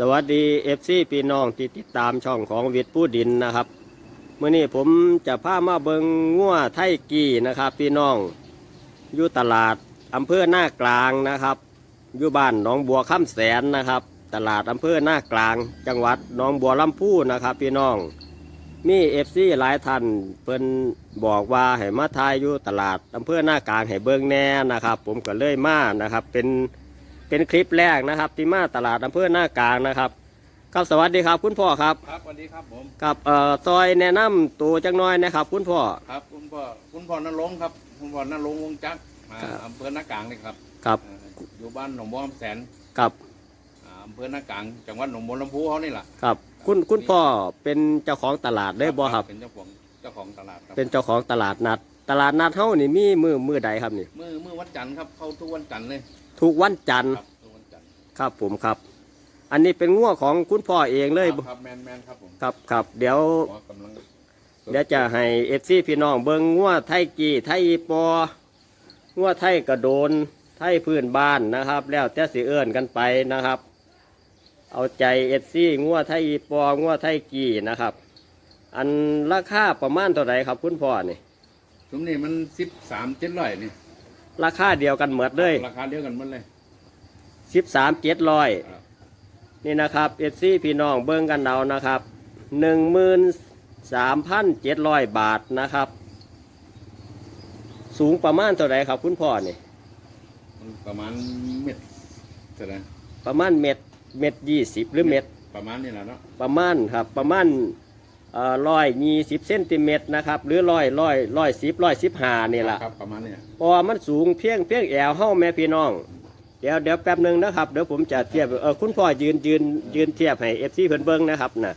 สวัสดีเอฟซีพี่น้องที่ติดตามช่องของวิทย์ผู้ดินนะครับเมื่อนี้ผมจะพามาเบิงงัวไทยกี้นะครับ พี่น้องอยู่ตลาดอำเภอหน้ากลางนะครับอยู่บ้านหนองบัวข้ามแสนนะครับ ตลาดอำเภอหน้ากลาง จังหวัดหนองบัวลำพูนะครับ พี่น้องมีเอฟซีหลายท่านเพิ่นบอกว่าให้มาทายอยู่ตลาดอำเภอหน้ากลางให้เบิงแน่นะครับ ผมก็เลยมานะครับ เป็น เป็นคลิปแรกนะครับที่มาตลาดอำเภอหน้ากลางนะครับครับสวัสดีครับคุณพ่อครับครับสวัสดีครับผมกับเอ่อซอยแนะนำตัวจักหน้อยนะครับ คุณพ่อ ครับ คุณพ่อคุณพ่อนรงค์ครับ คุณพ่อนรงค์วงจักรมาครับ อำเภอหน้ากลางนี่ครับกับเอ่ออยู่บ้านหนองบัวลำแสนกับอ่าอำเภอหน้ากลางจังหวัดหนองบัวลำพูเขานี่แหละกับคุณคุณพ่อเป็นเจ้าของตลาดได้บ่ครับ เป็นเจ้าของเจ้าของตลาดครับเป็นเจ้าของตลาดนัด ตลาดนัดเฮานี่มีมือมือใดครับนี่มือมือวันจันทร์ครับเข้าทุกวันจันทร์เลย ทุกวันจันทร์ครับทุกวันจันทร์ครับผมครับ อันนี้เป็นงัวของคุณพ่อเองเลยครับครับแมนแมนครับผมครับครับเดี๋ยวหมอกำลังเดี๋ยวจะให้เอฟซีพี่น้องเบิงงัวไทยกีไทยอีปองัวไทยกระโดน ไทยพื้นบ้านนะครับ แล้วแต่สิเอิ้นกันไปนะครับ เอาใจเอฟซีงัวไทยอีปองัวไทยกีนะครับ อันราคาประมาณเท่าไหร่ครับคุณพ่อนี่ ตรงนี้มันสิบสามเจ็ดร้อยนี่ ราคาเดียวกันหมดเลยราคาเดียวกันหมดเลยสิบสามเจ็ดร้อยครับนี่นะครับเอฟซีพี่น้องเบิ้งกันเอานะครับหนึ่งมืนสามพันเจ็ดร้อยบาทนะครับ สูงประมาณเท่าไหร่ครับคุณพ่อนี่มันประมาณเม็ดเท่าไหร่ประมาณเม็ดเม็ดยี่สิบหรือเม็ดประมาณนี้แหละเนาะประมาณครับประมาณ ร้อยยี่สิบเซนติเมตรนะครับ หรือร้อยร้อยร้อยสิบร้อยสิบห้านี่แหละครับประมาณนี้เพราะว่ามันสูงเพียงเพียงแอวเฮ้าแม่พี่น้อง เดี๋ยวเดี๋ยวแป๊บหนึ่งนะครับเดี๋ยวผมจะเทียบเออคุณพ่อยืนยืนยืนเทียบให้เอฟซีเพิ่นเบิ้งนะครับนะ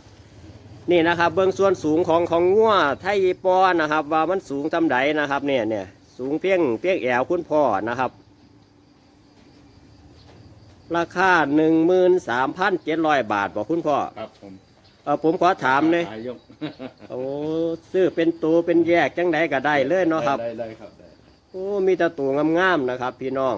นี่นะครับเบิ้งส่วนสูงของของงัวไทยอีปอนะครับ ว่ามันสูงทำไดนะครับเนี่ยเนี่ยสูงเพียงเพียงแอวคุณพ่อนะครับ ราคาหนึ่งมืนสามพันเจ็ดร้อยบาทบอกคุณพ่อครับผม เออผมขอถามเลยขายยกโอ้ซื้อเป็นตัวเป็นแยกจังไดก็ได้เลยเนาะครับ ได้ได้ครับได้โอ้มีแต่ตัวงามๆนะครับ พี่น้อง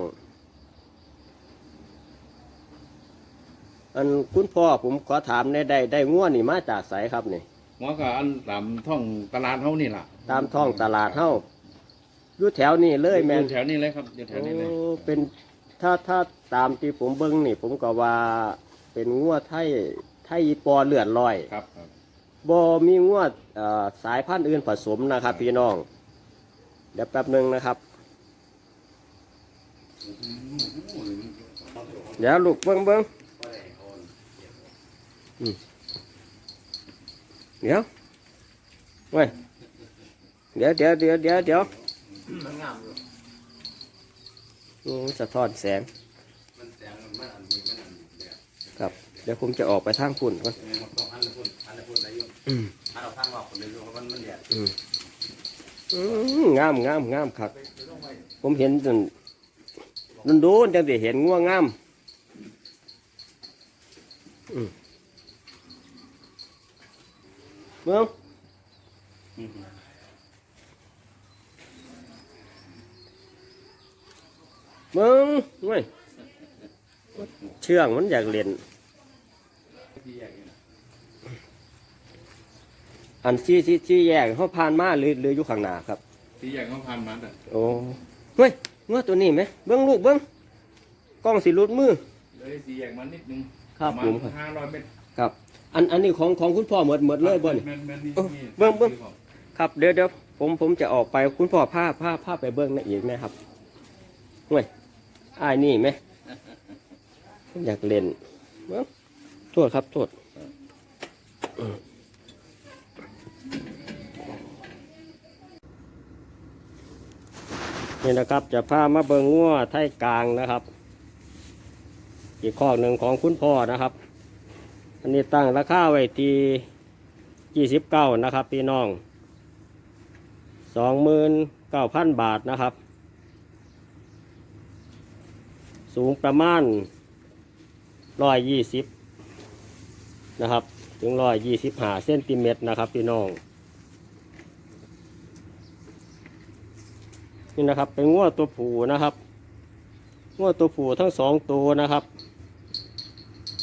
อันคุณพ่อผมขอถามในได้ได้ง่วนนี่มาจากไสครับนี่ หมอก็อันตามท่องตลาดเฮานี่ล่ะตามท้องตลาดเฮาอยู่แถวนี้เลยแมน อยู่แถวนี้เลยครับอยู่แถวนี้เลย โอ้เป็นถ้าถ้าตามที่ผมเบิ้งนี่ ผมก็ว่าเป็นงัวไทย ไทยอีปอเลือดลอยครับครับ บ่มีงัวเอ่อสายพันธุ์อื่นผสมนะครับพี่น้อง เดี๋ยวแป๊บหนึ่งนะครับ เดี๋ยวลูกเบิ้งเบิ้งอืมเดี๋ยวเว้ยเดี๋ยวเดี๋ยวเดี๋ยวเดี๋ยวเดี๋ยวอืมสะท้อนแสงครับ เดี๋ยวผมจะออกไปทางฝุ่นก่อนอืมอืมอืมงามงามงามครับ ผมเห็นจนนันดูนจังสิเห็นง่วงงามอืมเมืองเมืองเว้ยเชื่องมันอยากเล่น อันซี่ซี่ซี่แยกเขาผ่านมาหรือหรืออยู่ข้างหน้าครับ ที่แยกเขาพันมาแต่โอ้เฮ้ยงัวตัวนี้ไหมเบิ้งลูกเบิ้งกล้องสิรุดมือ เลยสี่แยกมานิดนึงครับปะผมห้าร้อยเมตรครับ อันอันนี้ของของคุณพ่อหมดหมดเลยบ่นี่แม่นแม่นนี่เออนี่เบิ่งเบิ่งซื้องครับเดี๋ยวเดี๋ยวผมผมจะออกไปคุณพ่อพาพาพาไปเบิ้งนั่นอีกนะครับเฮ้ยอ้ายนี่ไหมผมอยากเล่นเบิ้ง โทษครับโทษอืมนี่นะครับจะพามาเบิงงัวไทยกลางนะครับ อีกข้อหนึ่งของคุณพ่อนะครับ อันนี้ตั้งราคาไว้ที่ยี่สิบเก้านะครับ พี่น้องสองหมื่นเก้าพันบาทนะครับ สูงประมาณร้อยยี่สิบ นะครับ ถึงร้อยยี่สิบห้าเซนติเมตรนะครับพี่น้อง นี่นะครับเป็นง้วตัวผูนะครับง้วตัวผูทั้งสองตัวนะครับ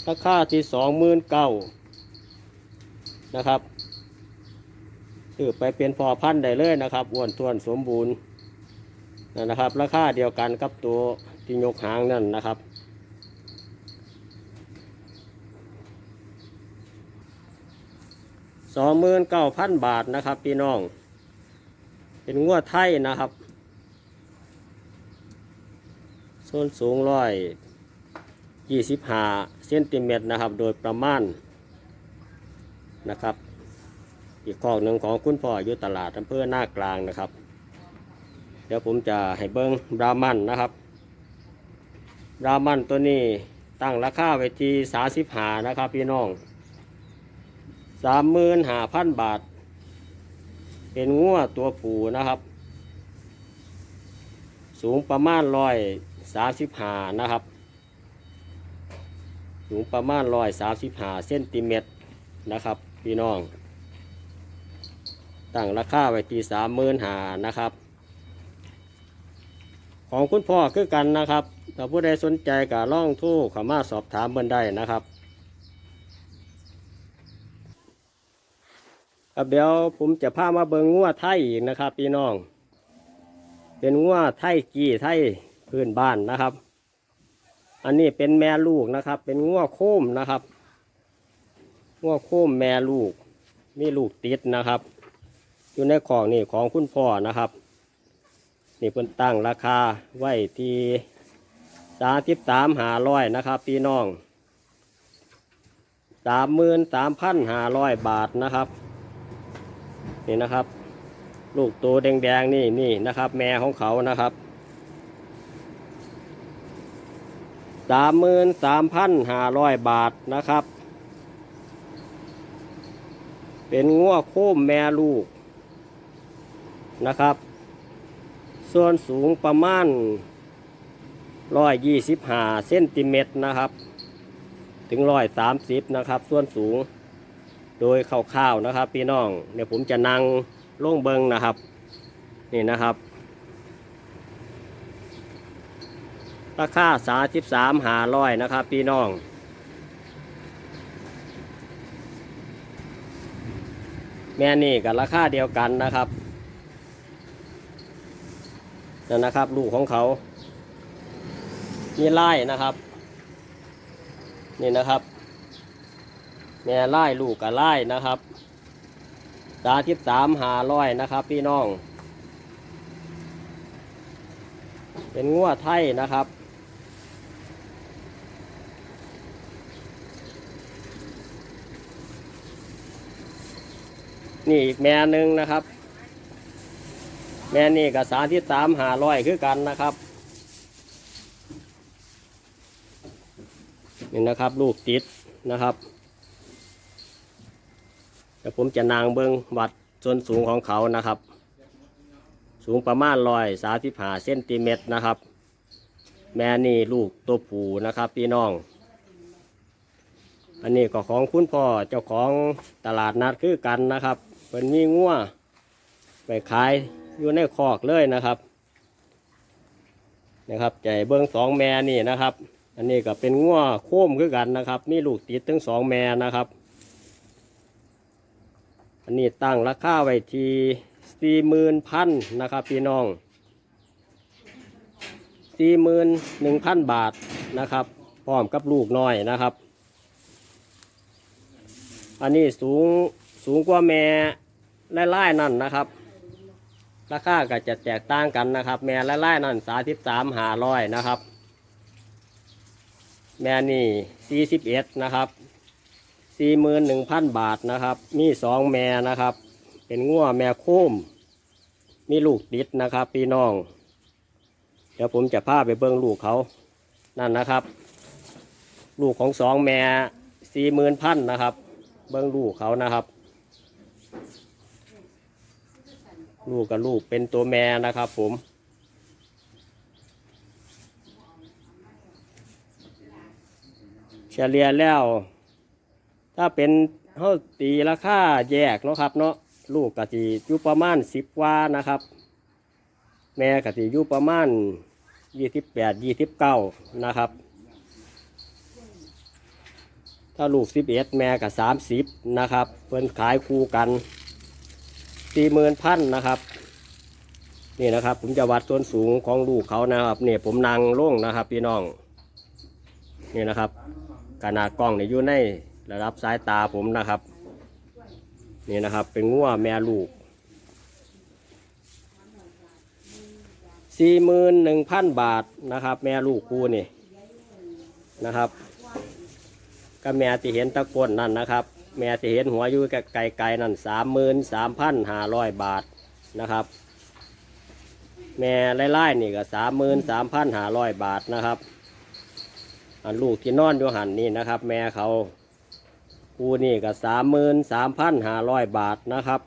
ราคาที่สองหมื่นเก้านะครับถือไปเป็นพอพันได้เลยนะครับอ้วนท้วนสมบูรณ์นะนะครับ ราคาเดียวกันกับตัวที่ยกหางนั่นนะครับ องหมื่นเก้าพันบาทนะครับ พี่น้อง เป็นงวดไทยนะครับส่วนสูงร้อยยี่สิบห้าเซนติเมตรนะครับ โดยประมาณนะครับ อีกข้อหนึ่งของคุณพ่ออยู่ตลาดอำเภอหน้ากลางนะครับ เดี๋ยวผมจะให้เบิ้งบรามันนะครับบรามันตัวนี้ตั้งราคาไว้ที่สาสิบหานะครับ พี่น้อง สามหมื่นห้าพันบาท เป็นงัวตัวผูนะครับ สูงประมาณร้อยสามสิบห้านะครับ สูงประมาณร้อยสามสิบห้าเซนติเมตรนะครับ พี่น้อง ตั้งราคาไว้ที่สามหมื่นหานะครับ ของคุณพ่อคือกันนะครับถ้าผู้ใดสนใจก็ล่องทู่ขามาสอบถามเบิ่นได้นะครับ ครับเดี๋ยวผมจะพามาเบิงงัวไทยอีกนะครับ พี่น้อง เป็นงัวไทยกี่ไทยพื้นบ้านนะครับ อันนี้เป็นแม่ลูกนะครับ เป็นงัวโค้มนะครับงัวโค้มแม่ลูก มีลูกติดนะครับ อยู่ในของนี่ของคุณพ่อนะครับ นี่เพิ่นตั้งราคาไว้ที่สามสิบสามหาร้อยนะครับ พี่น้องสามหมื่นสามพันหาร้อยบาทนะครับ นี่นะครับ ลูกตัวแดงๆนี่นี่นะครับ แม่ของเขานะครับสามหมื่นสามพันห้าร้อยบาทนะครับ เป็นงัวโค้มแม่ลูกนะครับ ส่วนสูงประมาณร้อยยี่สิบห้าเซนติเมตรนะครับ ถึงร้อยสามสิบนะครับ ส่วนสูง โดยคร่าวๆนะครับ พี่น้องเดี๋ยวผมจะนั่งล่งเบิงนะครับ นี่นะครับ ราคาสาสิบสามหาร้อยนะครับ พี่น้องแม่นี่กับราคาเดียวกันนะครับนั่นนะครับ ลูกของเขามีไล่นะครับ นี่นะครับ ม่ไล่ลูกกับไล่นะครับสาทิบสามหาร้อยนะครับ พี่น้อง เป็นงัวไทยนะครับ นี่อีกแม่หนึ่งนะครับ แม่นี่กับสาที่สามหาร้อยคือกันนะครับนี่นะครับ ลูกติดนะครับ เดี๋ยวผมจะนางเบิงวัดส่วนสูงของเขานะครับ สูงประมาณร้อยสาสิบห้าเซนติเมตรนะครับ แม่นี่ลูกตัวผูนะครับพี่น้อง อันนี้ก็ของคุณพ่อเจ้าของตลาดนัดคือกันนะครับเป็นมีงัวไปขายอยู่ในคอกเลยนะครับนะครับใจเบิ้งสองแม่นี่นะครับ อันนี้ก็เป็นงัวโค้มคือกันนะครับ มีลูกติดทั้งสองแม่นะครับ อันนี้ตั้งราคาไว้ที่สี่หมื่นพันนะครับพี่น้องสี่หมื่นหนึ่งพันบาทนะครับพร้อมกับลูกน้อยนะครับ อันนี้สูงสูงกว่าแม่ไล่ๆนั่นนะครับ ราคาก็จะแตกต่างกันนะครับ แม่ไล่ๆนั่นสาธิสามหาร้อยนะครับ แม่นี่สี่สิบเอ็ดนะครับ สี่หมื่นหนึ่งพันบาทนะครับ มีสองแม่นะครับ เป็นงัวแม่โค้มมีลูกติดนะครับ พี่น้อง เดี๋ยวผมจะพาไปเบิ้งลูกเขานั่นนะครับ ลูกของสองแม่สี่หมื่นพันนะครับ เบิ้งลูกเขานะครับ ลูกกับลูกเป็นตัวแม่นะครับผมเฉลี่ยแล้ว ถ้าเป็นเท่าตีราคาแยกเนาะครับ เนาะลูกกะทิอยู่ประมาณสิบว่านะครับ แม่กะทิอยู่ประมาณยี่สิบแปดยี่สิบเก้านะครับ ถ้าลูกสิบเอ็ดแม่กับสามสิบนะครับ เพิ่นขายคู่กันสี่หมื่นพันนะครับนี่นะครับ ผมจะวัดส่วนสูงของลูกเขานะครับเนี่ยผมนางลงนะครับ พี่น้องนี่นะครับขนาดกล้องเนี่ยอยู่ใน ระดับสายตาผมนะครับ นี่นะครับ เป็นงัวแม่ลูกสี่หมื่นหนึ่งพันบาทนะครับ แม่ลูกคู่นี่นะครับก็แม่ที่เห็นตะก้นนั่นนะครับ แม่ที่เห็นหัวอยู่ไกลๆนั่นสามหมื่นสามพันห้าร้อยบาทนะครับ แม่ไล่ๆนี่ก็สามหมื่นสามพันห้าร้อยบาทนะครับอันลูกที่นอนอยู่หันนี่นะครับ แม่เขา คูนี่ก็สามหมื่นสามพันห้าร้อยบาทนะครับ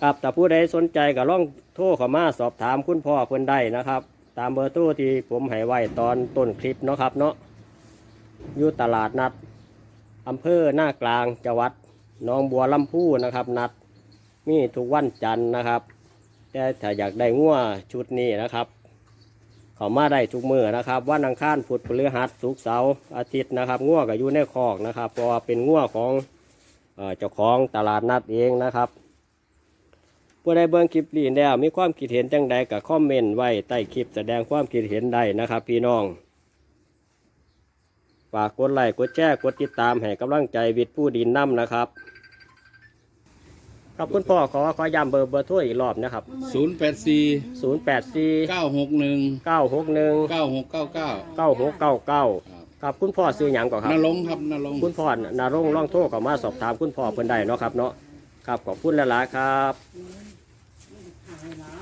ครับแต่ผู้ใดสนใจก็ล่องโทรเข้ามาสอบถามคุณพ่อเพิ่นได้นะครับ ตามเบอร์โทรที่ผมให้ไว้ตอนต้นคลิปเนาะครับเนาะอยู่ตลาดนัดอำเภอหน้ากลางจังหวัดหนองบัวลำพูนะครับ นัดมีทุกวันจันทร์นะครับ แต่ถ้าอยากได้งัวชุดนี้นะครับ เขามาได้ทุกมือนะครับวันอังคารพุธพฤหัสศุกร์เสาร์อาทิตย์นะครับงัวก็อยู่ในคอกนะครับเพราะว่าเป็นงัวของเจ้าของตลาดนัดเองนะครับผู้ใดเบิ่งคลิปนี้แล้วมีความคิดเห็นจังใดก็คอมเมนต์ไว้ใต้คลิปแสดงความคิดเห็นได้นะครับ พี่น้องฝากกดไลค์กดแชร์กดติดตามให้กำลังใจวิทย์ผู้ดินน้ำนะครับ ครับคุณพ่อขอขอย้ำเบอร์เบอร์โทรอีกรอบนะครับ ศูนย์แปดสี่084 เก้าหกหนึ่ง961 เก้าหกเก้าเก้าเก้าหกเก้าเก้าครับครับคุณพ่อซื้อหยังก่อนครับ นรงค์ครับนรงค์ คุณพ่อนารงค์ล่องโทรเข้ามาสอบถามคุณพ่อเพิ่นได้เนาะครับเนาะครับขอบคุณหลายๆครับ หายหลาย